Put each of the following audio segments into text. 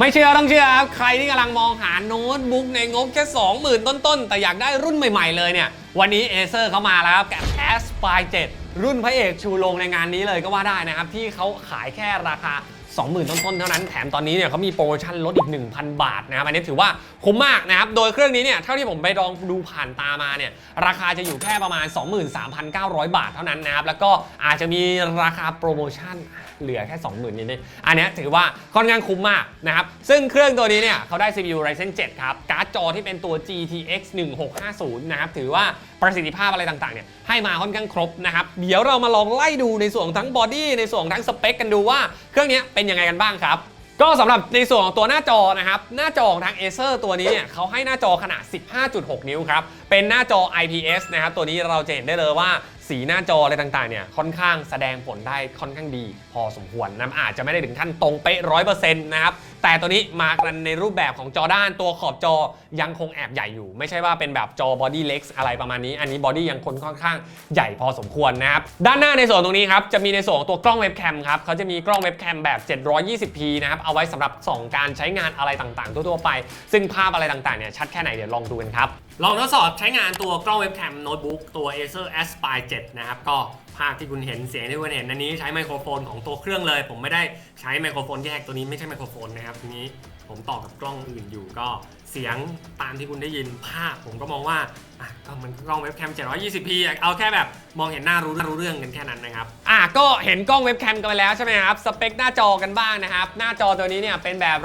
ไม่เชื่อต้องเชื่อครับ ใครที่กำลังมองหาโน้ตบุ๊กในงบแค่ 20,000 ต้นๆ แต่อยากได้รุ่นใหม่ ๆ เลยเนี่ย วันนี้ Acer เข้ามาแล้วครับกับ Aspire 7 รุ่นพระเอกชูโรงในงานนี้เลยก็ว่าได้นะครับ ที่เขาขายแค่ราคา 20,000 ต้นๆ เท่านั้น แถมตอนนี้เนี่ยเขามีโปรโมชั่นลดอีก 1,000 บาทนะครับ อันนี้ถือว่าคุ้มมากนะครับ โดยเครื่องนี้เนี่ยเท่าที่ผมไปลองดูผ่านตามาเนี่ยราคาจะอยู่แค่ประมาณ 23,900 บาทเท่านั้นนะครับแล้วก็อาจจะมีราคาโปรโมชั่น เหลือแค่ 20,000นิดๆอันนี้ถือว่าค่อนข้างคุ้มมากนะครับ ซึ่งเครื่องตัวนี้เนี่ยเขาได้ CPU Ryzen 7 ครับ การ์ดจอที่เป็นตัว GTX 1650 นะครับ ถือว่าประสิทธิภาพอะไรต่างๆเนี่ยให้มาค่อนข้างครบนะครับ เดี๋ยวเรามาลองไล่ดูในส่วนของทั้งบอดี้ในส่วนของทั้งสเปคกันดูว่าเครื่องนี้เป็นยังไงกันบ้างครับก็สำหรับในส่วนของตัวหน้าจอนะครับ หน้าจอของทาง Acer ตัวนี้เนี่ยเขาให้หน้าจอขนาด 15.6 นิ้วครับ เป็นหน้าจอ IPS นะครับ ตัวนี้เราจะเห็นได้เลยว่า สีหน้าจออะไรต่างๆเนี่ยค่อนข้างแสดงผลได้ค่อนข้างดี พอสมควรนะอาจจะไม่ได้ถึงขั้นตรงเป๊ะร้อยเปอร์เซ็นต์นะครับแต่ตัวนี้มากันในรูปแบบของจอด้านตัวขอบจอยังคงแอบใหญ่อยู่ ไม่ใช่ว่าเป็นแบบจอบอดี้เล็กอะไรประมาณนี้ อันนี้บอดี้ยังค่อนข้างใหญ่พอสมควรนะครับด้านหน้าในส่วนตรงนี้ครับจะมีในส่วนของตัวกล้องเว็บแคมครับเขาจะมีกล้องเว็บแคมแบบ 720p นะครับเอาไว้สำหรับส่องการใช้งานอะไรต่างๆ ทั่วๆไป ซึ่งภาพอะไรต่างๆเนี่ยชัดแค่ไหนเดี๋ยวลองดูกันครับ ลองทดสอบใช้งานตัวกล้องเว็บแคมโน้ตบุ๊กตัว Acer Aspire 7 นะครับ ก็ภาพที่คุณเห็นเสียงที่คุณเห็นอันนี้ใช้ไมโครโฟนของตัวเครื่องเลย ผมไม่ได้ใช้ไมโครโฟนแยกตัวนี้ไม่ใช่ไมโครโฟนนะครับทีนี้ผมต่อกับกล้องอื่นอยู่ก็เสียงตามที่คุณได้ยินภาพ ผมก็มองว่าอะก็มันกล้องเว็บแคม 720p อะเอาแค่แบบมองเห็นหน้ารู้รู้เรื่องกันแค่นั้นนะครับอะก็เห็นกล้องเว็บแคมกันไปแล้วใช่ไหมครับสเปคหน้าจอกันบ้างนะครับหน้าจอตัวนี้เนี่ยเป็นแบบ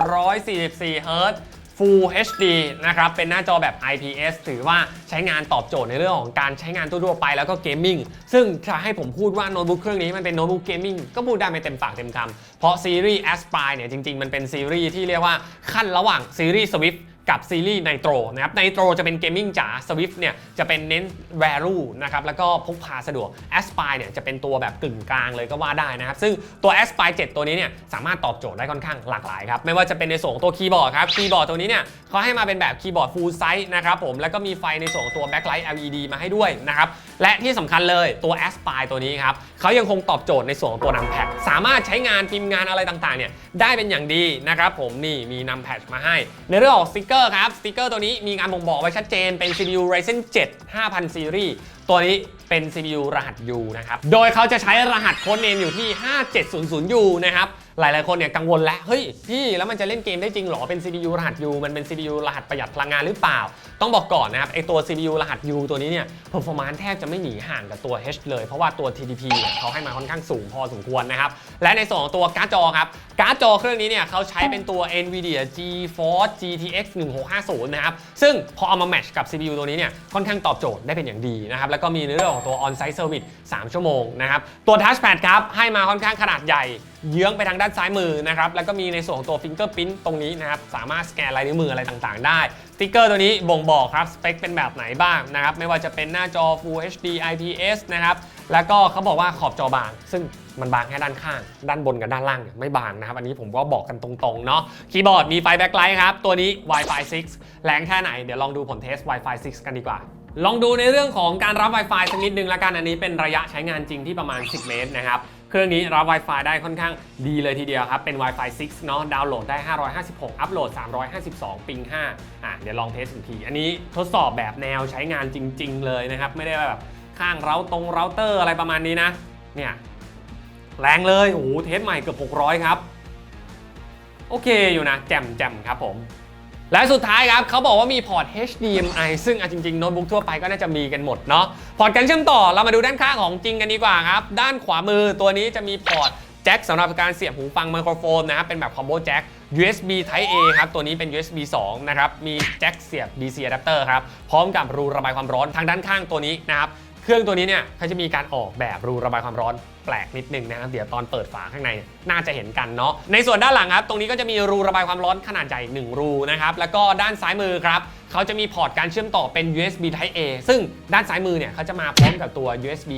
144 Hz Full HD นะครับ เป็นหน้าจอแบบ IPS ถือว่าใช้งานตอบโจทย์ในเรื่องของการใช้งานทั่วไปแล้วก็เกมมิ่ง ซึ่งถ้าให้ผมพูดว่าโน้ตบุ๊กเครื่องนี้มันเป็นโน้ตบุ๊กเกมมิ่งก็พูดได้ไม่เต็มปากเต็มคำ เพราะซีรีส์ Aspire เนี่ยจริงๆ มันเป็นซีรีส์ที่เรียกว่าขั้นระหว่างซีรีส์ Swift กับซีรีส์ Nitro นะครับ Nitro จะเป็นเกมมิ่งจ๋า Swift เนี่ยจะเป็นเน้น value นะครับแล้วก็พกพาสะดวก Aspire เนี่ยจะเป็นตัวแบบกึ่งกลางเลยก็ว่าได้นะครับ ซึ่งตัว Aspire 7 ตัวนี้เนี่ยสามารถตอบโจทย์ได้ค่อนข้างหลากหลายครับ ไม่ว่าจะเป็นในส่วนของตัวคีย์บอร์ดครับคีย์บอร์ดตัวนี้เนี่ยเขาให้มาเป็นแบบคีย์บอร์ด full size นะครับผมแล้วก็มีไฟในส่วนของตัว backlight LED มาให้ด้วยนะครับและที่สำคัญเลยตัว Aspire ตัวนี้ครับเขายังคงตอบโจทย์ในส่วนของตัว numpad สามารถใช้งานพิมพ์งานอะไรต่างๆเนี่ยได้เป็นอย่างดีนะครับผมนี่มี numpad มาให้ ในเรื่องของสติกเกกอร์ครับ สติกเกอร์ตัวนี้มีงานบ่งบอกไว้ชัดเจนเป็น CPU Ryzen 7 5000 Series ตัวนี้เป็น CPU รหัส U นะครับ โดยเขาจะใช้รหัสโค้ดเนมอยู่ที่ 5700U นะครับ หลายๆ คนเนี่ยกังวลแล้ว เฮ้ย พี่แล้วมันจะเล่นเกมได้จริงหรอ เป็น CPU รหัส U มันเป็น CPU รหัสประหยัดพลังงานหรือเปล่า ต้องบอกก่อนนะครับ ไอตัว CPU รหัส U ตัวนี้เนี่ย performance แทบจะไม่หนีห่างกับตัว H เลย เพราะว่าตัว TDP เนี่ยเขาให้มาค่อนข้างสูงพอสมควรนะครับ และในส่วนของตัวการ์ดจอครับ การ์ดจอเครื่องนี้เนี่ยเขาใช้เป็นตัว NVIDIA GeForce GTX 1650 นะครับ ซึ่งพอเอามาแมทช์กับ CPU ตัวนี้เนี่ยค่อนข้างตอบโจทย์ได้เป็นอย่างดีนะครับแล้วก็มีในเรื่องของตัว On-Site Service 3 ชั่วโมงนะครับ ตัว Touchpad ครับ ให้มาค่อนข้างขนาดใหญ่ เยื้องไปทางด้านซ้ายมือนะครับ แล้วก็มีในส่วนของตัว Fingerprint ตรงนี้นะครับ สามารถสแกนลายนิ้วมืออะไรต่างๆ ได้สติ๊กเกอร์ตัวนี้บ่งบอกครับ สเปคเป็นแบบไหนบ้างนะครับ ไม่ว่าจะเป็นหน้าจอ Full HD IPS นะครับ แล้วก็เขาบอกว่าขอบจอบาง ซึ่งมันบางแค่ด้านข้าง ด้านบนกับด้านล่างเนี่ยไม่บางนะครับ อันนี้ผมก็บอกกันตรงๆ เนาะ คีย์บอร์ดมีไฟแบ็คไลท์ครับ ตัวนี้ Wi-Fi 6 แรงแค่ไหน เดี๋ยวลองดูผลเทส Wi-Fi 6 กันดีกว่า ลองดูในเรื่องของการรับ Wi-Fi สักนิดนึงละกันอันนี้เป็นระยะใช้งานจริงที่ประมาณ 10 เมตรนะครับเครื่องนี้รับ Wi-Fi ได้ค่อนข้างดีเลยทีเดียวครับ เป็น Wi-Fi 6 เนาะดาวน์โหลดได้ 556 อัปโหลด 352 ปิง 5 อะ เดี๋ยวลองเทสอีกที อันนี้ทดสอบแบบแนวใช้งานจริง ๆ เลยนะครับ ไม่ได้แบบข้างเราตรงเราเตอร์อะไรประมาณนี้นะ เนี่ย แรงเลยโอ้โหเทสใหม่เกือบ 600 ครับ โอเคอยู่นะ แจ่มแจ่มครับผม และสุดท้ายครับเขาบอกว่ามีพอร์ต HDMI ซึ่งอจริงๆ โน้ตบุ๊กทั่วไปก็น่าจะมีกันหมดเนาะพอร์ตการเชื่อมต่อเรามาดูด้านข้างของจริงกันดีกว่าครับ ด้านขวามือตัวนี้จะมีพอร์ตแจ็คสำหรับการเสียบหูฟังไมโครโฟนนะครับเป็นแบบคอมโบแจ็ค USB Type A ครับ ตัวนี้เป็น USB 2 นะครับ มีแจ็คเสียบ DC adapter ครับ พร้อมกับรูระบายความร้อนทางด้านข้างตัวนี้นะครับ เครื่องตัวนี้เนี่ยเขาจะมีการออกแบบรูระบายความร้อน แปลกนิดนึงนะครับเดี๋ยวตอนเปิดฝาข้างในเนี่ยน่าจะเห็นกันเนาะในส่วนด้านหลังครับ ตรงนี้ก็จะมีรูระบายความร้อนขนาดใหญ่1รูนะครับแล้วก็ด้านซ้ายมือครับ เขาจะมีพอร์ตการเชื่อมต่อเป็น USB Type A ซึ่งด้านซ้ายมือเนี่ยเขาจะมาพร้อมกับตัว USB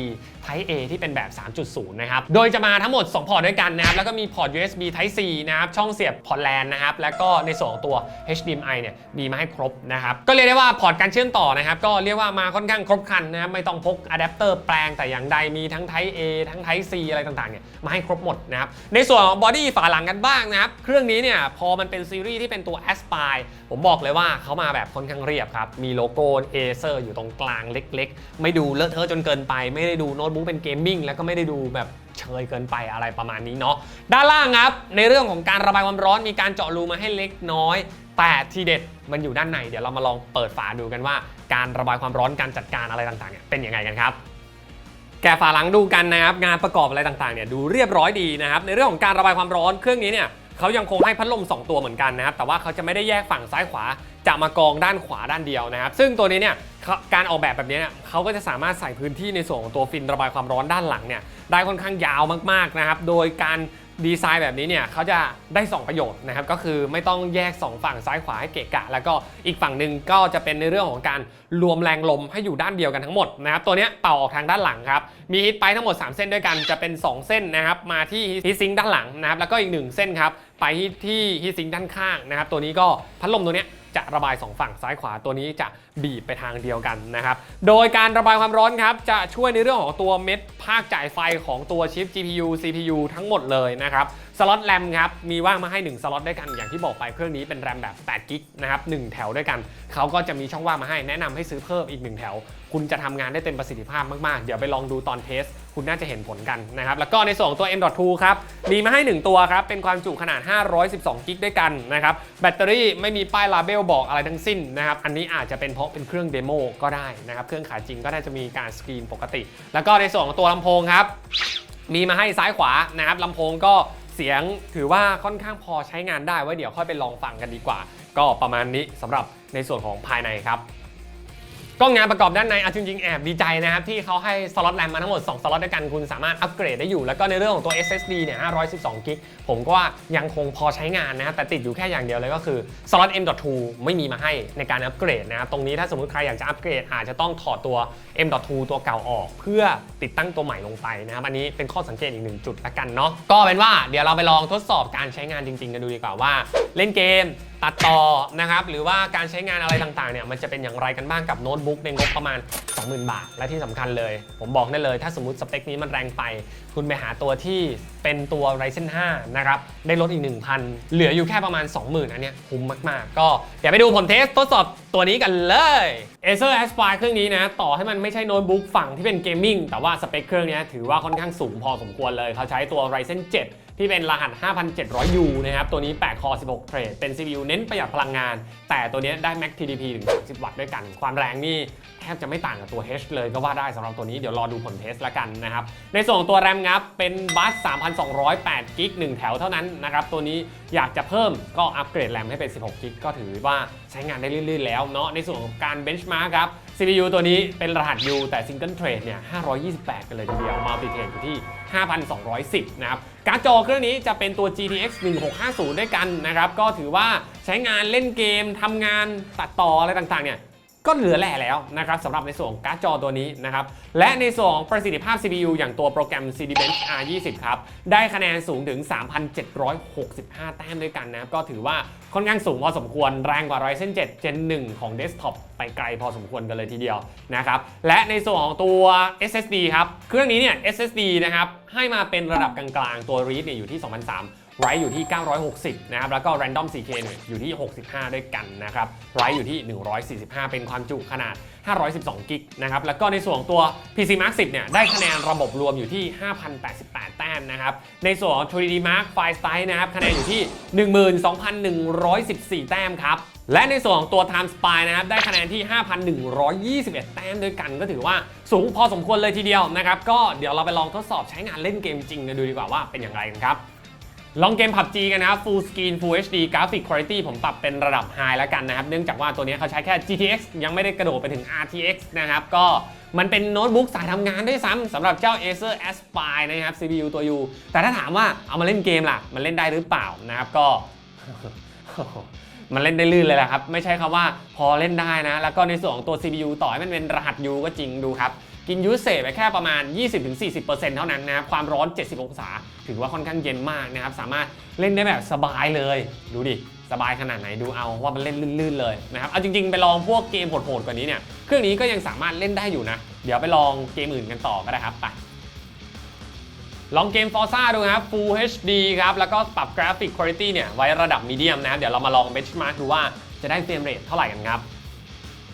Type A ที่เป็นแบบ 3.0 นะครับ โดยจะมาทั้งหมด 2 พอร์ตด้วยกันนะครับ แล้วก็มีพอร์ต USB Type C นะครับ ช่องเสียบพอร์ตแลนนะครับ แล้วก็ในส่วนของตัว HDMI เนี่ยมีมาให้ครบนะครับ ก็เรียกได้ว่าพอร์ตการเชื่อมต่อนะครับ ก็เรียกว่ามาค่อนข้างครบครันนะครับ ไม่ต้องพกอะแดปเตอร์แปลงแต่อย่างใด มีทั้ง Type A ทั้ง Type C อะไรต่างๆ เนี่ยมาให้ครบหมดนะครับ ในส่วนของบอดี้ฝาหลังกันบ้างนะครับ เครื่องนี้เนี่ยพอมันเป็นซีรีส์ที่เป็นตัว Aspire ผมบอกเลยว่าเขามาแบบค่อนข้างเรียบครับ มีโลโก้ Acer อยู่ตรงกลางเล็ก ๆ ไม่ดูเลอะเทอะจนเกินไป ไม่ได้ดูโน้ตบุ๊กเป็นเกมมิ่งแล้วก็ไม่ได้ดูแบบเชยเกินไปอะไรประมาณนี้เนาะด้านล่างครับ ในเรื่องของการระบายความร้อนมีการเจาะรูมาให้เล็กน้อย แต่ทีเด็ดมันอยู่ด้านในเดี๋ยวเรามาลองเปิดฝาดูกันว่า การระบายความร้อนการจัดการอะไรต่างๆเนี่ยเป็นยังไงกันครับแกะฝาหลังดูกันนะครับงานประกอบอะไรต่างๆเนี่ยดูเรียบร้อยดีนะครับในเรื่องของการระบายความร้อนเครื่องนี้เนี่ย เขายังคงให้พัดลม 2 ตัวเหมือนกันนะครับแต่ว่าเขาจะไม่ได้แยกฝั่งซ้ายขวาจะมากองด้านขวาด้านเดียวนะครับ ซึ่งตัวนี้เนี่ยการออกแบบแบบนี้เนี่ยเขาก็จะสามารถใส่พื้นที่ในส่วนของตัวฟินระบายความร้อนด้านหลังเนี่ยได้ค่อนข้างยาวมากๆนะครับโดยการ ดีไซน์แบบนี้เนี่ยเขาจะได้ 2 ประโยชน์นะครับก็คือไม่ต้องแยก 2 ฝั่งซ้ายขวาให้เกะกะ แล้วก็อีกฝั่งหนึ่งก็จะเป็นในเรื่องของการรวมแรงลมให้อยู่ด้านเดียวกันทั้งหมดนะครับตัวนี้เป่าออกทางด้านหลังครับมีฮิตไปทั้งหมด 3 เส้นด้วยกันจะเป็น 2 เส้นนะครับมาที่ฮิตซิงด้านหลังนะครับแล้วก็อีก 1 เส้นครับไปที่ฮิตซิงด้านข้างนะครับตัวนี้ก็พัดลมตัวนี้ จะระบาย 2 ฝั่งซ้ายขวาตัวนี้จะบีบไปทางเดียวกันนะครับโดยการระบายความร้อนครับจะช่วยในเรื่องของตัวเม็ดภาคจ่ายไฟของตัวชิป GPU CPU ทั้งหมดเลยนะครับ สล็อตแรมครับ มีว่างมาให้ 1 สล็อตด้วยกันอย่างที่บอกไปเครื่องนี้เป็นแรมแบบ8กิกนะครับ1แถวด้วยกัน เขาก็จะมีช่องว่างมาให้แนะนำให้ซื้อเพิ่มอีก 1 แถว คุณจะทำงานได้เต็มประสิทธิภาพมาก ๆ เดี๋ยวไปลองดูตอนเทส คุณน่าจะเห็นผลกันนะครับ แล้วก็ในส่วนของตัว M.2 ครับ มีมาให้ 1 ตัวครับ เป็นความจุขนาด 512กิกด้วยกันนะครับ แบตเตอรี่ไม่มีป้ายลาเบลบอกอะไรทั้งสิ้นนะครับ อันนี้อาจจะเป็นเพราะเป็นเครื่องเดโมก็ได้นะครับ เครื่องขายจริงก็น่าจะมีการสกรีนปกติ แล้วก็ในส่วนของตัวลำโพงครับ มีมาให้ซ้ายขวานะครับลำโพงก็ เสียงถือว่าค่อนข้างพอใช้งานได้ไว้เดี๋ยวค่อยไปลองฟังกันดีกว่า ก็ประมาณนี้สำหรับในส่วนของภายในครับ ก็งานประกอบด้านในอาจริงๆแอบดีใจนะครับ ที่เขาให้สล็อตแรมมาทั้งหมด 2 สล็อตด้วยกันคุณสามารถอัปเกรดได้อยู่ แล้วก็ในเรื่องของตัว SSD เนี่ย 512 กิกผมก็ว่ายังคงพอใช้งานนะครับแต่ติดอยู่แค่อย่างเดียวเลยก็คือสล็อต M.2 ไม่มีมาให้ในการอัปเกรดนะครับตรงนี้ถ้าสมมติใครอยากจะอัปเกรดอาจจะต้องถอดตัว M.2 ตัวเก่าออก เพื่อติดตั้งตัวใหม่ลงไปนะครับอันนี้เป็นข้อสังเกตอีกหนึ่งจุดละกันเนาะก็เป็นว่าเดี๋ยวเราไปลองทดสอบการใช้งานจริงๆกันดูดีกว่าว่า เล่นเกมตัดต่อนะครับหรือว่าการใช้งานอะไรต่างๆเนี่ยมันจะเป็นอย่างไรกันบ้างกับโน้ตบุ๊กในงบประมาณ 20,000 บาท และที่สำคัญเลย ผมบอกได้เลยถ้าสมมติสเปคนี้มันแรงไป คุณไปหาตัวที่เป็นตัว Ryzen 5 นะครับ ได้ลดอีก 1,000 เหลืออยู่แค่ประมาณ 20,000 อันเนี้ยคุ้มมากๆ ก็เดี๋ยวไปดูผลเทสทดสอบตัวนี้กันเลย Acer Aspire เครื่องนี้นะ ต่อให้มันไม่ใช่โน้ตบุ๊กฝั่งที่เป็นเกมมิ่งแต่ว่าสเปคเครื่องเนี้ยถือว่าค่อนข้างสูงพอสมควรเลยเขาใช้ตัว Ryzen 7 ที่เป็นรหัส 5,700U นะครับตัวนี้8คอ 16 เทรด เป็น CPU เน้นประหยัดพลังงาน แต่ตัวนี้ได้ Max TDP ถึง 30 วัตต์ด้วยกัน ความแรงนี่แทบจะไม่ต่างกับตัว H เลยก็ว่าได้สำหรับตัวนี้เดี๋ยวรอดูผลเทสละกันนะครับ ในส่วนของตัวแรมครับเป็นบัส3,208กิก1แถวเท่านั้นนะครับตัวนี้อยากจะเพิ่มก็อัปเกรดแรมให้เป็น 16กิกก็ถือว่าใช้งานได้ลื่นๆแล้วเนาะในส่วนของการ benchmark ครับ CPU ตัวนี้เป็นรหัส U แต่ Single Thread เนี่ย528 กันเลยทีเดียว Multi Thread อยู่ที่5,210 นะครับ การ์ดจอเครื่องนี้จะเป็นตัว GTX 1650 ด้วยกันนะครับ ก็ถือว่าใช้งานเล่นเกมทำงานตัดต่ออะไรต่างๆเนี่ย ก็เหลือแหล่แล้วนะครับสำหรับในส่วนของการ์ดจอตัวนี้นะครับและในส่วนของประสิทธิภาพ CPU อย่างตัวโปรแกรม CD-Bench R20 ครับได้คะแนนสูงถึง 3,765 แต้มด้วยกันนะครับก็ถือว่าค่อนข้างสูงพอสมควรแรงกว่า Ryzen 7 Gen 1 ของ Desktop ไปไกลพอสมควรกันเลยทีเดียวนะครับและในส่วนของตัว SSD ครับเครื่องนี้เนี่ย SSD นะครับให้มาเป็นระดับกลางๆ ตัว Read เนี่ยอยู่ที่2,300 ไรอยู่ที่ 960 นะครับ แล้วก็ Random 4K เนี่ยอยู่ที่ 65 ด้วยกันนะครับไรอยู่ที่ 145 เป็นความจุขนาด 512 กิกนะครับ แล้วก็ในส่วนของตัว PC Mark 10 เนี่ย ได้คะแนนระบบรวมอยู่ที่ 5,088 แต้มนะครับ ในส่วนของ 3D Mark File Style นะครับ คะแนนอยู่ที่ 12,114 แต้มครับและในส่วนของตัว Time Spy นะครับ ได้คะแนนที่ 5,121 แต้มด้วยกัน ก็ถือว่าสูงพอสมควรเลยทีเดียวนะครับ ก็เดี๋ยวเราไปลองทดสอบใช้งานเล่นเกมจริงกันดูดีกว่าว่าเป็นอย่างไรกันครับ ลองเกม PUBG กันนะครับ Full Screen Full HD Graphic Quality ผมปรับเป็นระดับ High แล้วกันนะครับ เนื่องจากว่าตัวนี้เขาใช้แค่ GTX ยังไม่ได้กระโดดไปถึง RTX นะครับ ก็มันเป็นโน้ตบุ๊กสายทำงานด้วยซ้ำสำหรับเจ้า Acer Aspire นะครับ CPU ตัว U แต่ถ้าถามว่าเอามาเล่นเกมล่ะ มันเล่นได้หรือเปล่านะครับก็ มันเล่นได้ลื่นเลยแหละครับ ไม่ใช่คำว่าพอเล่นได้นะ แล้วก็ในส่วนของตัว CPU ต่อให้มันเป็นรหัส U ก็จริงดูครับ กินยูเซไปแค่ประมาณ 20-40%เท่านั้นนะครับ ความร้อน 70 องศา ถือว่าค่อนข้างเย็นมากนะครับ สามารถเล่นได้แบบสบายเลย ดูดิ สบายขนาดไหนดูเอาว่ามันเล่นลื่นๆเลยนะครับ เอาจริงๆ ไปลองพวกเกมโหดๆกว่านี้เนี่ย เครื่องนี้ก็ยังสามารถเล่นได้อยู่นะ เดี๋ยวไปลองเกมอื่นกันต่อก็ได้ครับ ไปลองเกม Forza ดูครับ Full HD ครับ แล้วก็ปรับกราฟิกคุณภาพเนี่ยไว้ระดับมีเดียมนะครับ เดี๋ยวเรามาลอง benchmark ดูว่าจะได้เฟรมเรทเท่าไหร่กันครับ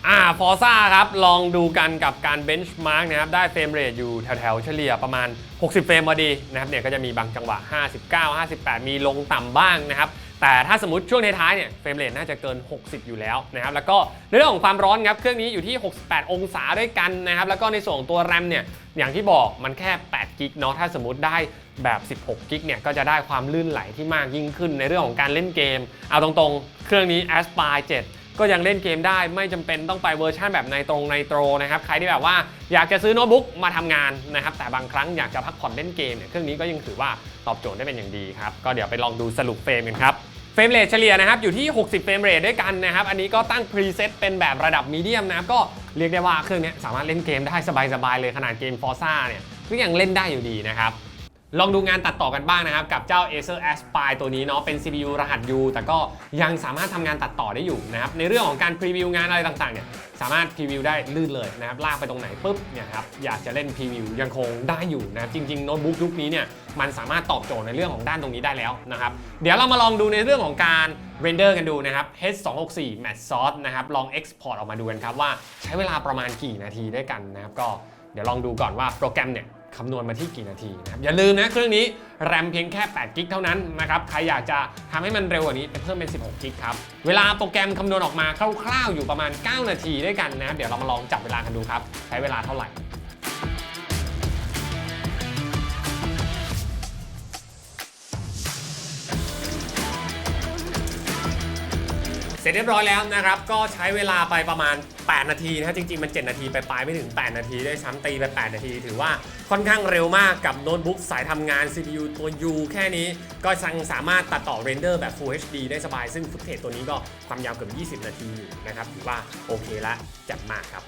อ่า Forza ครับ ลองดูกันกับการ benchmark นะครับ ได้เฟรมเรทอยู่แถวๆ เฉลี่ยประมาณ 60 เฟรมพอดีนะครับเนี่ยก็จะมีบางจังหวะ 59 58 มีลงต่ำบ้างนะครับ แต่ถ้าสมมติช่วงท้ายๆเนี่ยเฟรมเรทน่าจะเกิน 60 อยู่แล้วนะครับแล้วก็ในเรื่องของความร้อนครับ เครื่องนี้อยู่ที่ 68 องศาด้วยกันนะครับ แล้วก็ในส่วนของตัว RAM เนี่ยอย่างที่บอกมันแค่8กิกเนาะถ้าสมมติได้แบบ 16 กิกเนี่ยก็จะได้ความลื่นไหลที่มากยิ่งขึ้นในเรื่องของการเล่นเกม เอาตรงๆ เครื่องนี้ Aspire 7 ก็ยังเล่นเกมได้ไม่จำเป็นต้องไปเวอร์ชันแบบในตรงในโตรนะครับใครที่แบบว่าอยากจะซื้อโน้ตบุ๊กมาทำงานนะครับแต่บางครั้งอยากจะพักผ่อนเล่นเกมเนี่ยเครื่องนี้ก็ยังถือว่าตอบโจทย์ได้เป็นอย่างดีครับก็เดี๋ยวไปลองดูสรุปเฟรมกันครับเฟรมเรทเฉลี่ยนะครับอยู่ที่ 60 เฟรมเรทด้วยกันนะครับ อันนี้ก็ตั้งพรีเซตเป็นแบบระดับมีเดียมนะครับ ก็เรียกได้ว่าเครื่องนี้สามารถเล่นเกมได้สบายๆเลยขนาดเกม Forza เนี่ยก็ยังเล่นได้อยู่ดีนะครับ ลองดูงานตัดต่อกันบ้างนะครับ กับเจ้า Acer Aspire ตัวนี้เนาะเป็น CPU รหัส U แต่ก็ยังสามารถทำงานตัดต่อได้อยู่นะครับในเรื่องของการพรีวิวงานอะไรต่างๆเนี่ยสามารถพรีวิวได้ลื่นเลยนะครับลากไปตรงไหนปุ๊บเนี่ยครับอยากจะเล่นพรีวิวยังคงได้อยู่นะครับจริงๆโน้ตบุ๊กยุคนี้เนี่ยมันสามารถตอบโจทย์ในเรื่องของด้านตรงนี้ได้แล้วนะครับเดี๋ยวเรามาลองดูในเรื่องของการเรนเดอร์กันดูนะครับ H264 Matte Source นะครับลอง Export ออกมาดูกันครับว่าใช้เวลาประมาณกี่นาทีด้วยกันนะครับก็เดี๋ยวลองดูก่อนว่าโปรแกรมเนี่ย คำนวณมาที่กี่นาทีนะครับอย่าลืมนะเครื่องนี้แรมเพียงแค่8กิกเท่านั้นนะครับใครอยากจะทำให้มันเร็วกว่านี้ไปเพิ่มเป็น 16กิกครับเวลาโปรแกรมคำนวณออกมาคร่าวๆอยู่ประมาณ 9 นาทีด้วยกันนะครับเดี๋ยวเรามาลองจับเวลากันดูครับใช้เวลาเท่าไหร่ เสร็จเรียบร้อยแล้วนะครับ ก็ใช้เวลาไปประมาณ 8 นาทีนะจริงๆ มัน 7 นาทีไปปลายไม่ถึง 8 นาทีได้ซ้ำตีไป 8 นาที ถือว่าค่อนข้างเร็วมากกับโน้ตบุ๊กสายทำงาน CPU ตัว U แค่นี้ ก็ยังสามารถตัดต่อเรนเดอร์แบบ Full HD ได้สบาย ซึ่งฟุตเทจตัวนี้ก็ความยาวเกือบ 20 นาทีนะครับถือว่าโอเคละจัดมากครับ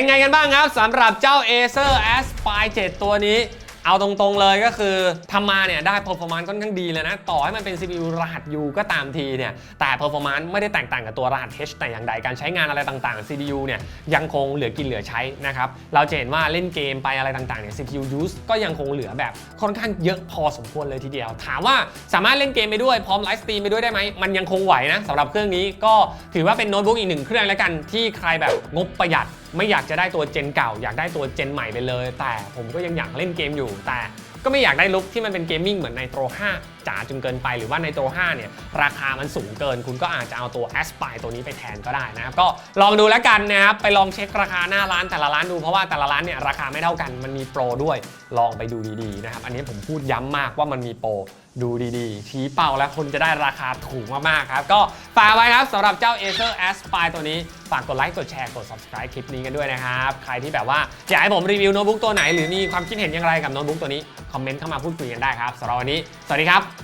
เป็นไงกันบ้างครับสำหรับเจ้า Acer Aspire 7 ตัวนี้ เอาตรงๆเลยก็คือทำมาเนี่ยได้ performance ค่อนข้างดีเลยนะ ต่อให้มันเป็น CPU รหัส U ก็ตามทีเนี่ย แต่ performance ไม่ได้แตกต่างกับตัวรหัส H แต่อย่างใดการใช้งานอะไรต่างๆ CPU เนี่ยยังคงเหลือกินเหลือใช้นะครับ เราจะเห็นว่าเล่นเกมไปอะไรต่างๆเนี่ย CPU use ก็ยังคงเหลือแบบค่อนข้างเยอะพอสมควรเลยทีเดียว ถามว่าสามารถเล่นเกมไปด้วยพร้อมไลฟ์สตรีมไปด้วยได้ไหมมันยังคงไหวนะสำหรับเครื่องนี้ก็ถือว่าเป็นโน้ตบุ๊กอีกหนึ่งเครื่องแล้วกันที่ใครแบบงบประหยัด ไม่อยากจะได้ตัวเจนเก่า อยากได้ตัวเจนใหม่ไปเลย แต่ผมก็ยังอยากเล่นเกมอยู่ แต่ก็ไม่อยากได้ลุคที่มันเป็นเกมมิ่งเหมือนในโตร5จ๋าจนเกินไป หรือว่าในโตร5เนี่ยราคามันสูงเกิน คุณก็อาจจะเอาตัว Aspire ตัวนี้ไปแทนก็ได้นะครับก็ลองดูแล้วกันนะครับไปลองเช็คราคาหน้าร้านแต่ละร้านดูเพราะว่าแต่ละร้านเนี่ยราคาไม่เท่ากันมันมีโปรด้วยลองไปดูดีๆนะครับอันนี้ผมพูดย้ำมากว่ามันมีโปรดูดีๆ ชี้เป้าแล้วคุณจะได้ราคาถูกมากๆครับ ก็ฝากไว้ครับสำหรับเจ้า Acer Aspire ตัวนี้ ฝากกดไลค์ กดแชร์ กด subscribe คลิปนี้กันด้วยนะครับ ใครที่แบบว่า อยากให้ผมรีวิวโน้ตบุ๊กตัวไหน หรือมีความคิดเห็นอย่างไรกับโน้ตบุ๊กตัวนี้ คอมเมนต์เข้ามาพูดคุยกันได้ครับสำหรับวันนี้ สวัสดีครับ